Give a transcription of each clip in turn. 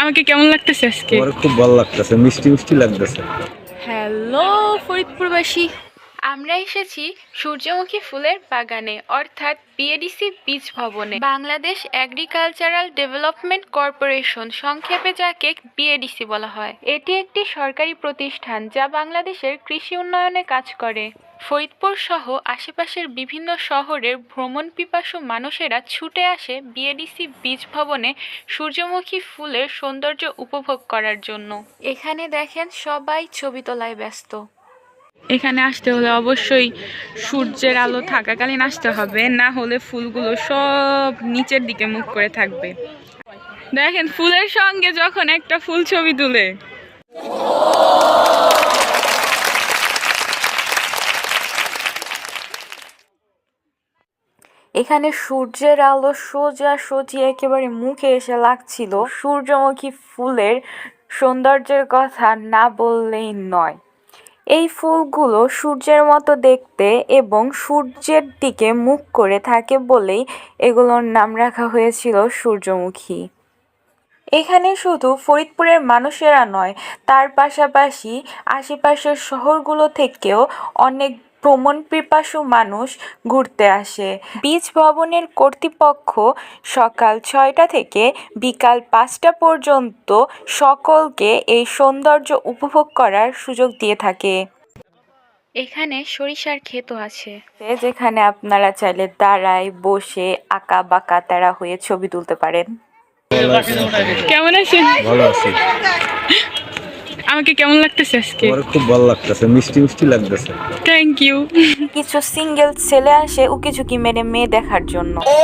আমাকে কেমন লাগতেছে আজকে? আমার খুব ভালো লাগতেছে মিষ্টি মিষ্টি লাগতেছে। হ্যালো ফরিদপুরবাসী। আমরা এসেছি সূর্যমুখী ফুলের বাগানে অর্থাৎ বিএডিসি বীজ ভবনে। বাংলাদেশ এগ্রিকালচারাল ডেভেলপমেন্ট কর্পোরেশন সংক্ষেপে যাকে বিএডিসি বলা হয়। এটি একটি সরকারি প্রতিষ্ঠান যা বাংলাদেশের কৃষি উন্নয়নে কাজ করে। ফরিদপুর সহ আশেপাশের বিভিন্ন শহরের ভ্রমণ পিপাসু মানুষেরা ছুটে আসে বিএডিসি বীজ ভবনে সূর্যমুখী ফুলের সৌন্দর্য উপভোগ করার জন্য। এখানে দেখেন সবাই ছবি তোলায় ব্যস্ত। এখানে আসতে হলে অবশ্যই সূর্যের আলো থাকাকালীন আসতে হবে, না হলে ফুলগুলো সব নিচের দিকে মুখ করে থাকবে। দেখেন ফুলের সঙ্গে যখন একটা ফুল ছবি তুলে। এখানে সূর্যের আলো সোজা সোজি একেবারে মুখে এসে লাগছিল। সূর্যমুখী ফুলের সৌন্দর্যের কথা না বললেই নয়। এই ফুলগুলো সূর্যের মতো দেখতে এবং সূর্যের দিকে মুখ করে থাকে বলেই এগুলোর নাম রাখা হয়েছিল সূর্যমুখী। এখানে শুধু ফরিদপুরের মানুষেরা নয়, তার পাশাপাশি আশেপাশের শহরগুলো থেকেও অনেক ভ্রমণ পিপাসু মানুষ ঘুরতে আসে। বীজ ভবনের কর্তৃপক্ষ সকাল ছয়টা থেকে বিকাল পাঁচটা পর্যন্ত সকলকে এই সৌন্দর্য উপভোগ করার সুযোগ দিয়ে থাকে। এখানে সরিষার ক্ষেতও আছে। যেখানে আপনারা চাইলে দাঁড়ায় বসে আঁকা বাঁকা তারা হয়ে ছবি তুলতে পারেন। কেমন আছেন? ভালো আছি। আমাকে কেমন লাগতেছে আজকে? আমার খুব ভালো লাগতেছে মিষ্টি মিষ্টি লাগতেছে। থ্যাংক ইউ কিছু সিঙ্গেল ছেলে আসে উকি ঝুঁকি মেরে মেয়ে দেখার জন্য। Oh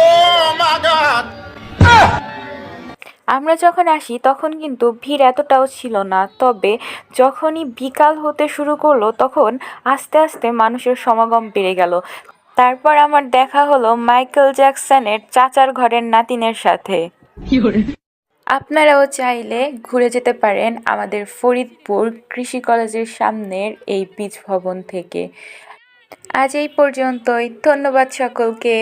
my god! আমরা যখন আসি তখন কিন্তু ভিড় এতটাও ছিল না। তবে যখনই বিকাল হতে শুরু করল তখন আস্তে আস্তে মানুষের সমাগম বেড়ে গেল। তারপর আমার দেখা হলো মাইকেল জ্যাকসনের চাচার ঘরের নাতিনের সাথে। আপনারাও চাইলে ঘুরে যেতে পারেন আমাদের ফরিদপুর কৃষি কলেজের সামনের এই বীজ ভবন থেকে। আজ এই পর্যন্তই। ধন্যবাদ সকলকে।